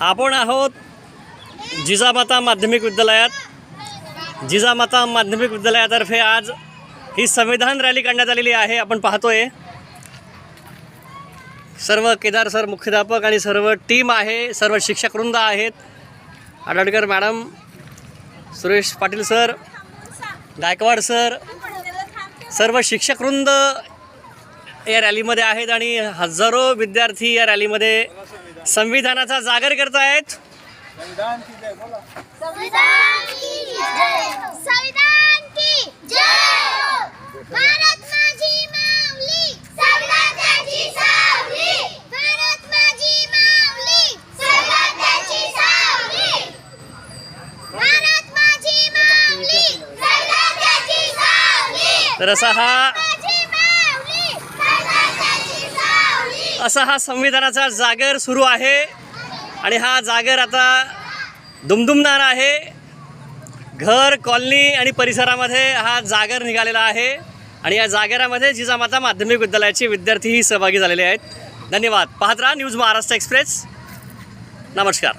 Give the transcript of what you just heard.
आपण आहोत जिजामाता माध्यमिक विद्यालयात. जिजामाता माध्यमिक विद्यालयातर्फे आज ही संविधान रॅली काढण्यात आलेली आहे. आपण पाहतोय. सर्व केदार सर मुख्याध्यापक आणि सर्व टीम आहे. सर्व शिक्षकवृंद आहेत. Adadkar madam Suresh Patil sir Gaikwad sir सर्व शिक्षकवृंद या रॅलीमध्ये आहेत आणि हजारो विद्यार्थी या रॅलीमध्ये संविधानाचा जागर करत आहेत संविधान की असा हा संविधानाचा जागर सुरू आहे. आणि हा जागर आता दुमदुमणार आहे. घर कॉलनी आणि परिसरामध्ये हा जागर निघालेला आहे. आणि या जागरामध्ये जिजामाता माध्यमिक विद्यालयाचे विद्यार्थीही सहभागी झालेले आहेत. धन्यवाद. पाहत राहा न्यूज महाराष्ट्र एक्सप्रेस. नमस्कार.